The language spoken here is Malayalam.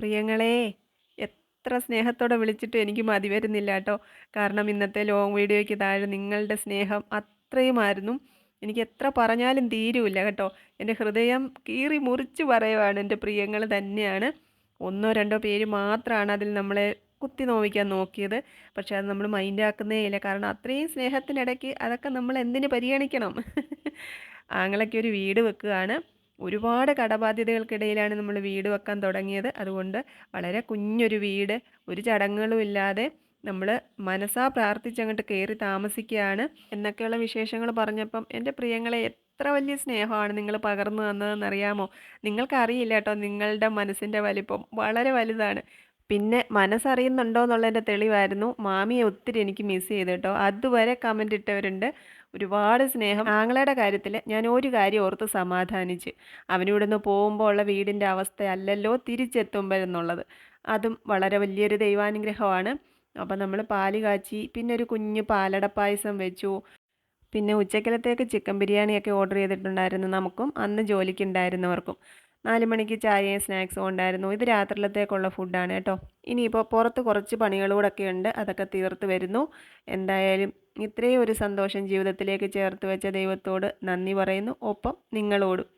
പ്രിയങ്ങളെ എത്ര സ്നേഹത്തോടെ വിളിച്ചിട്ടും എനിക്ക് മതി വരുന്നില്ല കേട്ടോ. കാരണം ഇന്നത്തെ ലോങ് വീഡിയോയ്ക്ക് താഴെ നിങ്ങളുടെ സ്നേഹം അത്രയുമായിരുന്നു. എനിക്ക് എത്ര പറഞ്ഞാലും തീരുമില്ല കേട്ടോ. എന്റെ ഹൃദയം കീറി മുറിച്ച് പറയുവാണ് എന്റെ പ്രിയങ്ങൾ തന്നെയാണ്. ഒന്നോ രണ്ടോ പേര് മാത്രമാണ് അതിൽ നമ്മളെ കുത്തി നോവിക്കാൻ നോക്കിയത്. പക്ഷേ അത് നമ്മൾ മൈൻഡാക്കുന്നേ ഇല്ല കാരണം അത്രയും സ്നേഹത്തിനിടയ്ക്ക് അതൊക്കെ നമ്മൾ എന്തിന് പരിഗണിക്കണം? ആങ്ങളൊക്കെ ഒരു വീട് വെക്കുകയാണ്. ഒരുപാട് കടബാധ്യതകൾക്കിടയിലാണ് നമ്മൾ വീട് വെക്കാൻ തുടങ്ങിയത്. അതുകൊണ്ട് വളരെ കുഞ്ഞൊരു വീട് ഒരു ചടങ്ങുകളും ഇല്ലാതെ നമ്മൾ മനസ്സാ പ്രാർത്ഥിച്ചങ്ങോട്ട് കയറി താമസിക്കുകയാണ്. എന്നൊക്കെയുള്ള വിശേഷങ്ങൾ പറഞ്ഞപ്പം എന്റെ പ്രിയങ്ങളെ എത്ര വലിയ സ്നേഹമാണ് നിങ്ങൾ പകർന്നു തന്നതെന്നറിയാമോ? നിങ്ങൾക്കറിയില്ല കേട്ടോ നിങ്ങളുടെ മനസ്സിന്റെ വലിപ്പം വളരെ വലുതാണ്. പിന്നെ മനസ്സറിയുന്നുണ്ടോ എന്നുള്ളതിന്റെ തെളിവായിരുന്നു. മാമിയെ ഒത്തിരി എനിക്ക് മിസ് ചെയ്തു കേട്ടോ. അതുവരെ കമന്റ് ഇട്ടവരുണ്ട്. ഒരുപാട് സ്നേഹം. ആങ്ങളയുടെ കാര്യത്തിൽ ഞാൻ ഒരു കാര്യം ഓർത്ത് സമാധാനിച്ച്. അവനിവിടുന്ന് പോകുമ്പോൾ ഉള്ള വീടിന്റെ അവസ്ഥയല്ലല്ലോ തിരിച്ചെത്തുമ്പോഴെന്നുള്ളത് അതും വളരെ വലിയൊരു ദൈവാനുഗ്രഹമാണ്. അപ്പോൾ നമ്മൾ പാൽ കാച്ചി പിന്നെ ഒരു കുഞ്ഞ് പാലട പായസം വെച്ചു. പിന്നെ ഉച്ചക്കലത്തേക്ക് ചിക്കൻ ബിരിയാണിയൊക്കെ ഓർഡർ ചെയ്തിട്ടുണ്ടായിരുന്നു നമുക്കും. അന്ന് ജോലിക്കുണ്ടായിരുന്നവർക്കും നാല് മണിക്ക് ചായയും സ്നാക്സും ഉണ്ടായിരുന്നു. ഇത് രാത്രിയിലത്തേക്കുള്ള ഫുഡാണ് കേട്ടോ. ഇനിയിപ്പോൾ പുറത്ത് കുറച്ച് പണികളൂടൊക്കെ ഉണ്ട്. അതൊക്കെ തീർത്ത് വരുന്നു. എന്തായാലും ഇത്രയും ഒരു സന്തോഷം ജീവിതത്തിലേക്ക് ചേർത്ത് വെച്ച ദൈവത്തോട് നന്ദി പറയുന്നു. ഒപ്പം നിങ്ങളോടും.